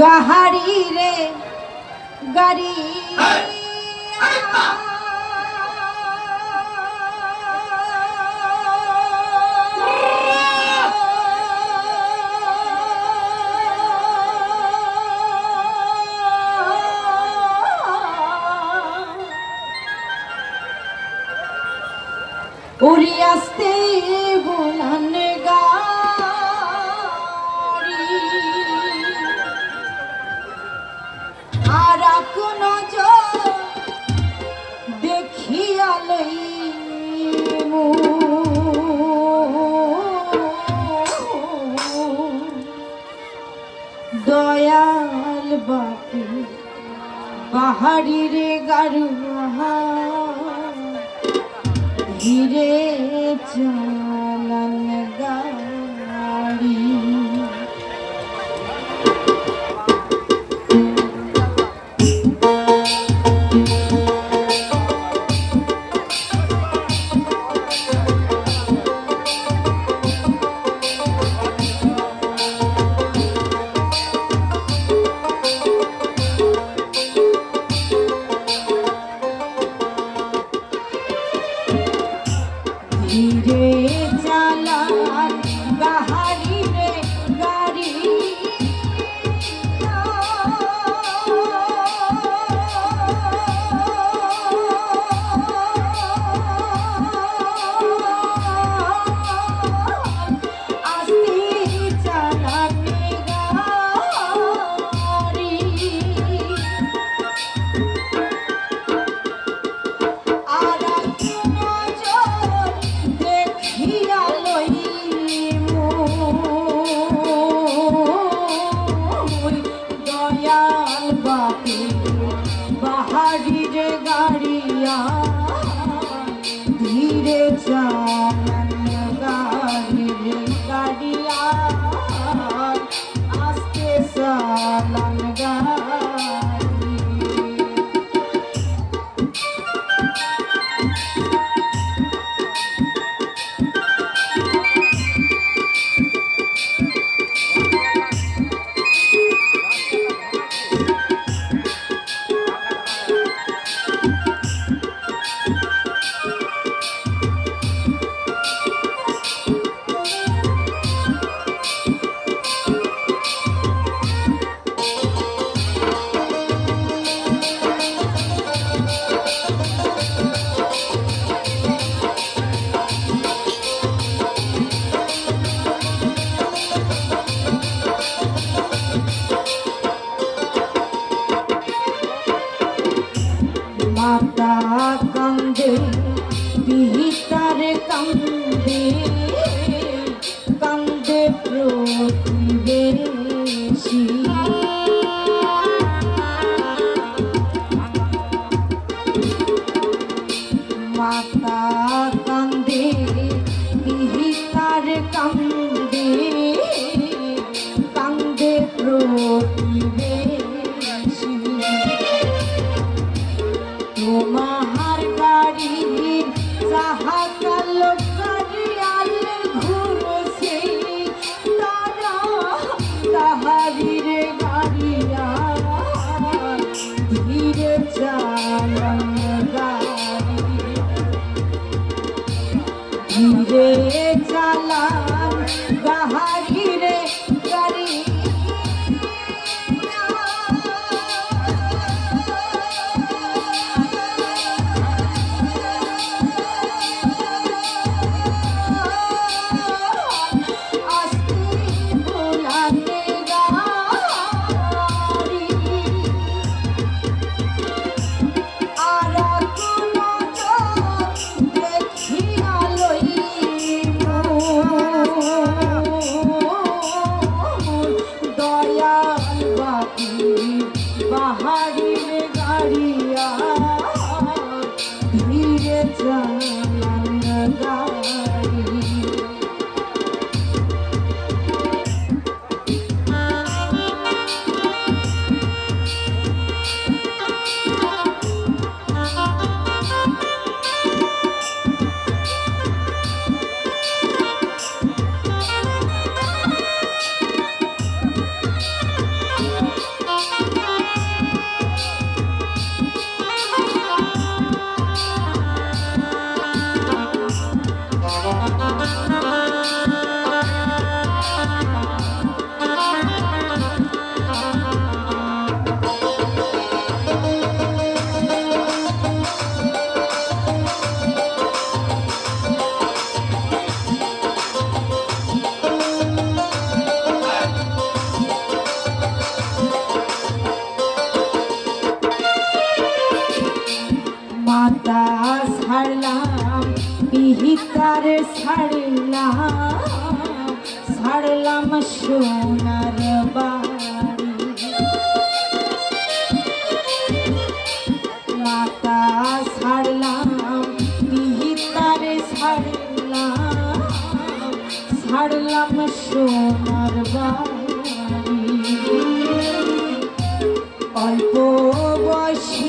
গাহারি রে গাড়ি দয়াল বাপি পাহাড়ি রে গারু হীরে চা না ভিতার ছাড়লাম ছাড়লাম সোনার বাড়ি। মাতা ছাড়লাম ভিতার ছাড়লাম ছাড়লাম সোনার বাড়ি। অল্প বয়সী